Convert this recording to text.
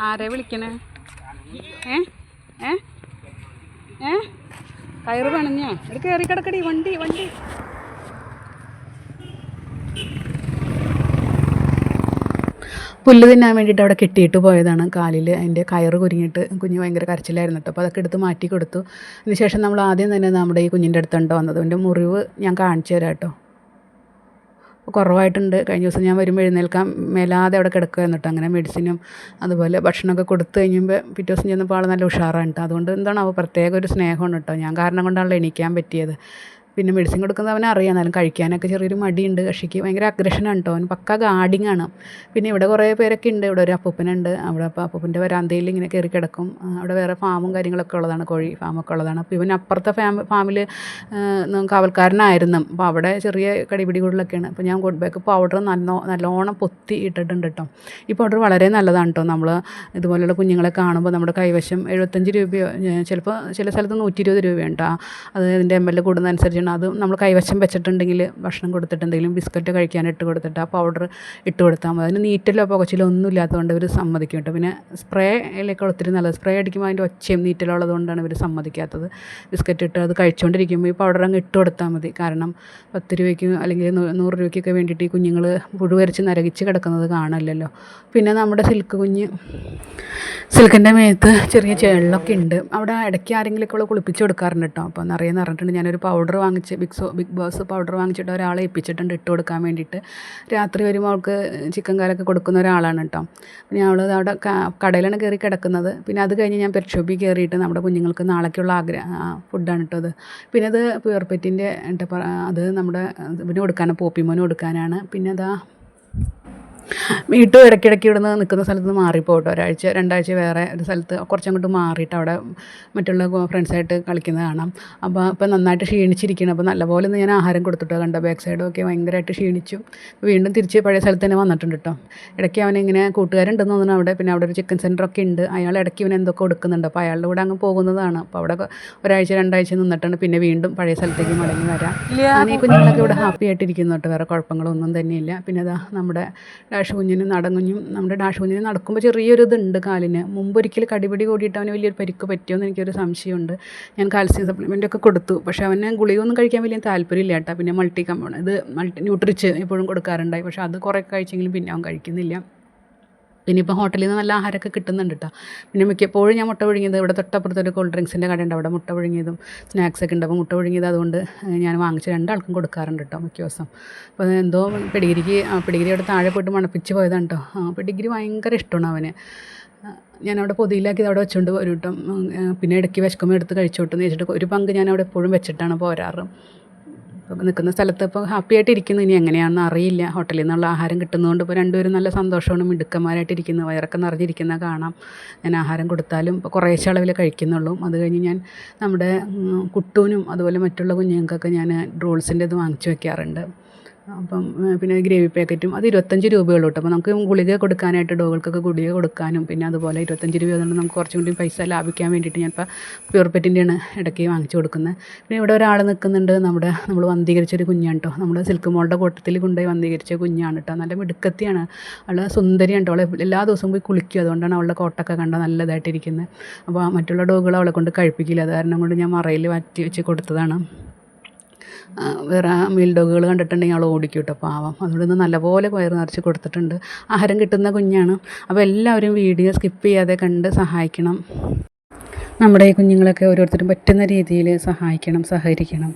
ആരെ വിളിക്കണേ? ഏ? ഏ? ഏ? കയറ് പണിഞ്ഞോ? ഇത് കയറി കിടക്കടി വണ്ടി വണ്ടി. പുല്ല് തിന്നാൻ വേണ്ടിയിട്ട് അവിടെ കെട്ടിയിട്ട് പോയതാണ്. കാലിൽ അതിന്റെ കയറ് കുരുങ്ങിയിട്ട് കുഞ്ഞ് ഭയങ്കര കരച്ചിലായിരുന്നു കേട്ടോ. അപ്പോൾ അതൊക്കെ എടുത്ത് മാറ്റി കൊടുത്തു. അതിനുശേഷം നമ്മൾ ആദ്യം തന്നെ നമ്മുടെ ഈ കുഞ്ഞിന്റെ അടുത്തുണ്ടോ വന്നത്. അതിന്റെ മുറിവ് ഞാൻ കാണിച്ചു തരാം കേട്ടോ. കുറവായിട്ടുണ്ട്. കഴിഞ്ഞ ദിവസം ഞാൻ വരുമ്പോൾ എഴുന്നേൽക്കാൻ മേലാതെ അവിടെ കിടക്കുകയായിരുന്നു കേട്ടോ അങ്ങനെ മെഡിസിനും അതുപോലെ ഭക്ഷണമൊക്കെ കൊടുത്തു കഴിയുമ്പോൾ പിറ്റേ ദിവസം ചെന്നപ്പോൾ ആൾ നല്ല ഉഷാറാണ് കേട്ടോ അതുകൊണ്ട് എന്താണ് അവ പ്രത്യേക ഒരു സ്നേഹമാണ് കേട്ടോ ഞാൻ കാരണം കൊണ്ടാണല്ലോ എണീക്കാൻ പറ്റിയത്. പിന്നെ മെഡിസിൻ കൊടുക്കുന്നത് അവനെ അറിയാം. എന്നാലും കഴിക്കാനൊക്കെ ചെറിയൊരു മടിയുണ്ട്. കക്ഷിക്ക് ഭയങ്കര അഗ്രഷനാണ് കേട്ടോ അവൻ പക്ക ഗാർഡിങ് ആണ്. പിന്നെ ഇവിടെ കുറേ പേരൊക്കെ ഉണ്ട്. ഇവിടെ ഒരു അപ്പൂപ്പനുണ്ട്. അവിടെ അപ്പോൾ അപ്പൂപ്പന്റെ വരാന്തയിൽ ഇങ്ങനെ കയറി കിടക്കും. അവിടെ വേറെ ഫാമും കാര്യങ്ങളൊക്കെ ഉള്ളതാണ്. കോഴി ഫാമൊക്കെ ഉള്ളതാണ്. അപ്പോൾ ഇവൻ അപ്പുറത്തെ ഫാം ഫാമിൽ കാവൽക്കാരനായിരുന്നു. അപ്പോൾ അവിടെ ചെറിയ കടിപിടി കൂടുതലൊക്കെയാണ്. അപ്പോൾ ഞാൻ ഗുഡ് പൗഡർ നല്ലോ നല്ലോണം പൊത്തി ഇട്ടിട്ടുണ്ട് കേട്ടോ ഈ പൗഡർ വളരെ നല്ലതാണ് കേട്ടോ നമ്മൾ ഇതുപോലെയുള്ള കുഞ്ഞുങ്ങളെ കാണുമ്പോൾ നമ്മുടെ കൈവശം എഴുപത്തഞ്ച് രൂപയോ ചിലപ്പോൾ ചില സ്ഥലത്ത് നൂറ്റി ഇരുപത് രൂപയുണ്ട് അത് ഇതിന്റെ എം എൽ കൂടുന്നതനുസരിച്ചാണ് അത് നമ്മൾ കൈവശം വെച്ചിട്ടുണ്ടെങ്കിൽ ഭക്ഷണം കൊടുത്തിട്ടുണ്ടെങ്കിലും ബിസ്ക്കറ്റ് കഴിക്കാൻ ഇട്ട് കൊടുത്തിട്ട് ആ പൗഡർ ഇട്ട് കൊടുത്താൽ മതി. അതിന് നീറ്റലോ പുകച്ചിലോ ഒന്നും ഇല്ലാത്തതുകൊണ്ട് ഇവർ സമ്മതിക്കും കേട്ടോ. പിന്നെ സ്പ്രേയിലൊക്കെ ഒത്തിരി നല്ലത് സ്പ്രേ അടിക്കുമ്പോൾ അതിന്റെ ഒച്ചയും നീറ്റലോ ഉള്ളതുകൊണ്ടാണ് ഇവർ സമ്മതിക്കാത്തത്. ബിസ്ക്കറ്റ് ഇട്ട് അത് കഴിച്ചുകൊണ്ടിരിക്കുമ്പോൾ ഈ പൗഡർ അങ്ങ് ഇട്ട് കൊടുത്താൽ മതി. കാരണം പത്ത് രൂപയ്ക്ക് അല്ലെങ്കിൽ നൂറ് രൂപയ്ക്കൊക്കെ വേണ്ടിയിട്ട് ഈ കുഞ്ഞുങ്ങൾ പുഴുവരച്ച് നരകിച്ച് കിടക്കുന്നത് കാണില്ലല്ലോ പിന്നെ നമ്മുടെ സിൽക്ക് കുഞ്ഞ് സിൽക്കിന്റെ മേത്ത് ചെറിയ ചേളിലൊക്കെ ഉണ്ട്. അവിടെ ഇടയ്ക്ക് ആരെങ്കിലുമൊക്കെ ഉള്ള കുളിപ്പിച്ച് കൊടുക്കാറുണ്ട് കേട്ടോ അപ്പോൾ നിറയെ നിറഞ്ഞിട്ടുണ്ട്. ഞാനൊരു പൗഡർ വാങ്ങിച്ച് big so big boss powder വാങ്ങിച്ചിട്ട് ഒരാളെ ഏൽപ്പിച്ചിട്ടുണ്ട് ഇട്ട് കൊടുക്കാൻ വേണ്ടിയിട്ട്. രാത്രി വരുമ്പോൾ അവൾക്ക് ചിക്കൻ കാലൊക്കെ കൊടുക്കുന്ന ഒരാളാണ് കേട്ടോ പിന്നെ അവൾ അവിടെ കടയിലാണ് കയറി കിടക്കുന്നത്. പിന്നെ അത് കഴിഞ്ഞ് ഞാൻ പെർഷോപ്പിൽ ഷോപ്പിൽ കയറിയിട്ട് നമ്മുടെ കുഞ്ഞുങ്ങൾക്ക് നാളേക്കുള്ള ആഗ്രഹ ഫുഡാണ് കേട്ടോ അത്. പിന്നെ അത് പ്യൂർപെറ്റിന്റെ അത് നമ്മുടെ ഇതിന് കൊടുക്കാനാണ് പോപ്പിമോന് കൊടുക്കാനാണ്. പിന്നെ അതാ വീട്ടും ഇടയ്ക്കിടയ്ക്ക് ഇവിടുന്ന് നിൽക്കുന്ന സ്ഥലത്ത് നിന്ന് മാറിപ്പോട്ടോ. ഒരാഴ്ച രണ്ടാഴ്ച വേറെ ഒരു സ്ഥലത്ത് കുറച്ചങ്ങോട്ട് മാറിയിട്ട് അവിടെ മറ്റുള്ള ഫ്രണ്ട്സായിട്ട് കളിക്കുന്നത് കാണാം. അപ്പോൾ ഇപ്പം നന്നായിട്ട് ക്ഷീണിച്ചിരിക്കണം. അപ്പോൾ നല്ലപോലെ ഒന്ന് ഞാൻ ആഹാരം കൊടുത്തിട്ടോ. കണ്ട ബാക്ക് സൈഡും ഒക്കെ ഭയങ്കരമായിട്ട് ക്ഷീണിച്ചു. വീണ്ടും തിരിച്ച് പഴയ സ്ഥലത്ത് തന്നെ വന്നിട്ടുണ്ട് കേട്ടോ ഇടയ്ക്ക് അവനിങ്ങനെ കൂട്ടുകാരുണ്ടെന്ന് തോന്നുന്നു അവിടെ. പിന്നെ അവിടെ ഒരു ചിക്കൻ ഒക്കെ ഉണ്ട്. അയാൾ ഇടയ്ക്ക് ഇവൻ എന്തൊക്കെ കൊടുക്കുന്നുണ്ട്. അപ്പോൾ അയാളുടെ കൂടെ അങ്ങ് പോകുന്നതാണ്. അപ്പോൾ അവിടെ ഒരാഴ്ച രണ്ടാഴ്ച നിന്നിട്ടാണ് പിന്നെ വീണ്ടും പഴയ സ്ഥലത്തേക്ക് മടങ്ങി വരാം. അങ്ങനെ കുഞ്ഞുങ്ങളൊക്കെ ഇവിടെ ഹാപ്പി ആയിട്ടിരിക്കുന്നു കേട്ടോ വേറെ കുഴപ്പങ്ങളൊന്നും തന്നെയില്ല. പിന്നെ അതാ നമ്മുടെ ഡാഷ് കുഞ്ഞിനും നടങ്ങുഞ്ഞും നമ്മുടെ ഡാഷ് കുഞ്ഞിന് നടക്കുമ്പോൾ ചെറിയൊരു ഇതുണ്ട് കാലിന്. മുമ്പ് ഒരിക്കൽ കടിപിടി കൂടിയിട്ട് അവന് വലിയൊരു പരിക്ക് പറ്റിയോന്ന് എനിക്കൊരു സംശയമുണ്ട്. ഞാൻ കാൽസ്യം സപ്ലിമെന്റ് ഒക്കെ കൊടുത്തു. പക്ഷേ അവന് ഗുളികയൊന്നും കഴിക്കാൻ വലിയ താല്പര്യമില്ല കേട്ടോ. പിന്നെ മൾട്ടി കമ്പൗണ്ട് ഇത് മൾട്ടി ന്യൂട്രിച്ച് എപ്പോഴും കൊടുക്കാറുണ്ടായി. പക്ഷേ അത് കുറേ കഴിച്ചെങ്കിലും പിന്നെ അവൻ കഴിക്കുന്നില്ല. പിന്നെ ഇപ്പോൾ ഹോട്ടലിൽ നിന്ന് നല്ല ആഹാരമൊക്കെ കിട്ടുന്നുണ്ട് കേട്ടോ പിന്നെ മിക്കപ്പോഴും ഞാൻ മുട്ട പുഴുങ്ങിയത് ഇവിടെ തൊട്ടപ്പുറത്ത് ഒരു കൂൾ ഡ്രിങ്ക്സിന്റെ കടയുണ്ട്. അവിടെ മുട്ട പുഴുങ്ങിയതും സ്നാക്സൊക്കെ ഉണ്ട്. അപ്പോൾ മുട്ട പുഴുങ്ങിയത് അതുകൊണ്ട് ഞാൻ വാങ്ങിച്ച് രണ്ടാൾക്കും കൊടുക്കാറുണ്ട് കേട്ടോ മിക്ക ദിവസം. അപ്പോൾ എന്തോ പിടിഗിരിക്ക് പിടിഗിരി അവിടെ താഴെ പോയിട്ട് മണപ്പിച്ച് പോയതാണ് കേട്ടോ ആ പെഡിഗ്രി ഭയങ്കര ഇഷ്ടമാണ് അവന്. ഞാൻ അവിടെ പൊതിയിലാക്കി അവിടെ വെച്ചുകൊണ്ട് വരും കേട്ടോ പിന്നെ ഇടയ്ക്ക് വിശക്കുമ്പോൾ എടുത്ത് കഴിച്ചോട്ടെന്ന് വെച്ചിട്ട് ഒരു പങ്ക് ഞാൻ അവിടെ എപ്പോഴും വെച്ചിട്ടാണ് പോരാറ്. അപ്പോൾ നിൽക്കുന്ന സ്ഥലത്ത് ഇപ്പോൾ ഹാപ്പി ആയിട്ട് ഇരിക്കുന്നു. ഇനി എങ്ങനെയാണെന്ന് അറിയില്ല. ഹോട്ടലിൽ നിന്നുള്ള ആഹാരം കിട്ടുന്നതുകൊണ്ട് ഇപ്പോൾ രണ്ടുപേരും നല്ല സന്തോഷമാണ്. മിടുക്കന്മാരായിട്ട് ഇരിക്കുന്നു. വയറൊക്കെ നിറഞ്ഞിരിക്കുന്ന കാണാം. ഞാൻ ആഹാരം കൊടുത്താലും ഇപ്പോൾ കുറേശ്ശെ അളവിൽ കഴിക്കുന്നുള്ളൂ. അത് കഴിഞ്ഞ് ഞാൻ നമ്മുടെ കുട്ടൂനും അതുപോലെ മറ്റുള്ള കുഞ്ഞുങ്ങൾക്കൊക്കെ ഞാൻ ഡ്രോൾസിന്റെ ഇത് വാങ്ങിച്ചു വെക്കാറുണ്ട്. അപ്പം പിന്നെ ഗ്രേവി പാക്കറ്റും അത് ഇരുപത്തഞ്ച് രൂപയുള്ളൂ കേട്ടോ. അപ്പോൾ നമുക്ക് ഗുളിക കൊടുക്കാനായിട്ട് ഡോഗുകൾക്കൊക്കെ ഗുളിക കൊടുക്കാനും പിന്നെ അതുപോലെ ഇരുപത്തഞ്ച് രൂപ അതുകൊണ്ട് നമുക്ക് കുറച്ചും കൂടി പൈസ ലാഭിക്കാൻ വേണ്ടിയിട്ട് ഞാനിപ്പോൾ പ്യൂർപെറ്റിന്റെയാണ് ഇടയ്ക്ക് വാങ്ങിച്ചു കൊടുക്കുന്നത്. പിന്നെ ഇവിടെ ഒരാൾ നിൽക്കുന്നുണ്ട്. നമ്മുടെ നമ്മൾ വന്ധീകരിച്ചൊരു കുഞ്ഞാണ് കേട്ടോ. നമ്മുടെ സിൽക്ക് മോളുടെ കൂട്ടത്തിൽ കൊണ്ടുപോയി വന്ധീകരിച്ച കുഞ്ഞാണ് കേട്ടോ. നല്ല മിടുക്കത്തിയാണ്. അവൾ സുന്ദരിയാണ് കേട്ടോ. അവളെ എല്ലാ ദിവസവും പോയി കുളിക്കും. അതുകൊണ്ടാണ് അവളുടെ കോട്ടൊക്കെ കണ്ട നല്ലതായിട്ടിരിക്കുന്നത്. അപ്പോൾ മറ്റുള്ള ഡോഗുകൾ അവളെ കൊണ്ട് കഴിപ്പിക്കില്ല. അത് കാരണം കൊണ്ട് ഞാൻ മറയിൽ മാറ്റി വെച്ച് കൊടുത്തതാണ്. വേറെ മീൽ ഡോഗുകൾ കണ്ടിട്ടുണ്ടെങ്കിൽ അവൾ ഓടിക്കും കേട്ടോ പാവം. അതുകൊണ്ട് ഇന്ന് നല്ലപോലെ വയറ് നിറച്ച് കൊടുത്തിട്ടുണ്ട്. ആഹാരം കിട്ടുന്ന കുഞ്ഞാണ്. അപ്പോൾ എല്ലാവരും വീഡിയോ സ്കിപ്പ് ചെയ്യാതെ കണ്ട് സഹായിക്കണം. നമ്മുടെ ഈ കുഞ്ഞുങ്ങളൊക്കെ ഓരോരുത്തരും പറ്റുന്ന രീതിയിൽ സഹായിക്കണം സഹകരിക്കണം.